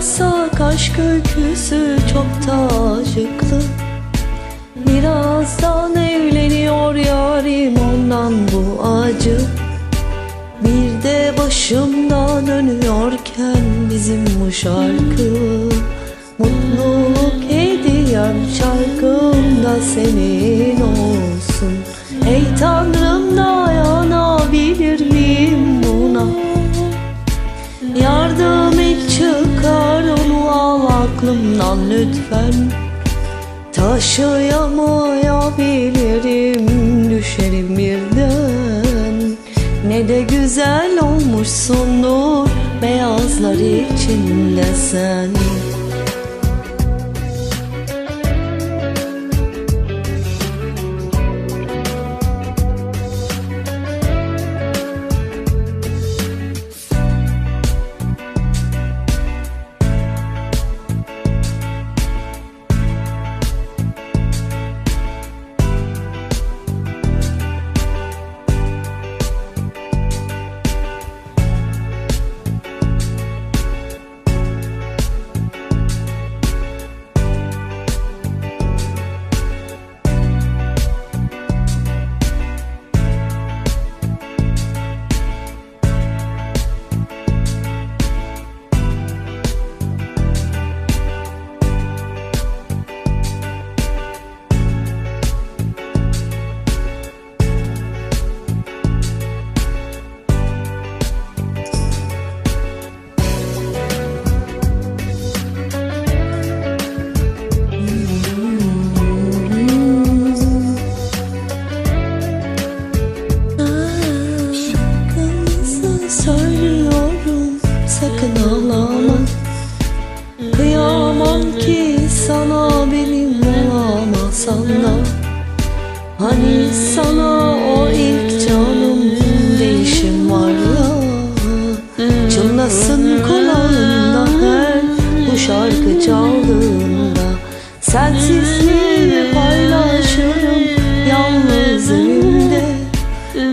yazsak aşk öyküsü çok da acıklı. Birazdan evleniyor yarim ondan bu acı. Bir de başımda dönüyorken bizim bu şarkı. Mutluluk hediyem şarkım da aklımdan lütfen Taşıyamayabilirim düşerim birden. Ne de güzel olmuşsundur beyazlar içinde sen Kıyamam ki sana benim olamasan da Hani sana o ilk canım değişim var ya Çınlasın kulağında her bu şarkı çaldığında Sensizliği paylaşırım yalnız evimde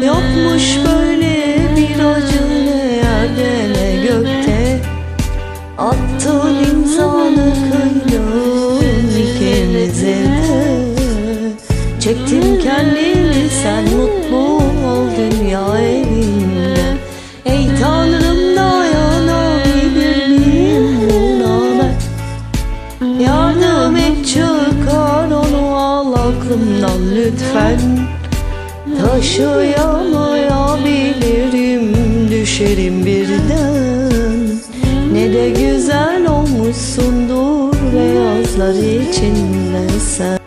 Yokmuş böyle ikimize de Çektim kendimi sen mutlu ol dünya evinde. Ey Tanrım dayanabilir miyim buna ben Yardım et çıkar onu al aklımdan lütfen. Taşıyamayabilirim düşerim birden. Ne de güzel olmuşsundur beyazlar içinde sen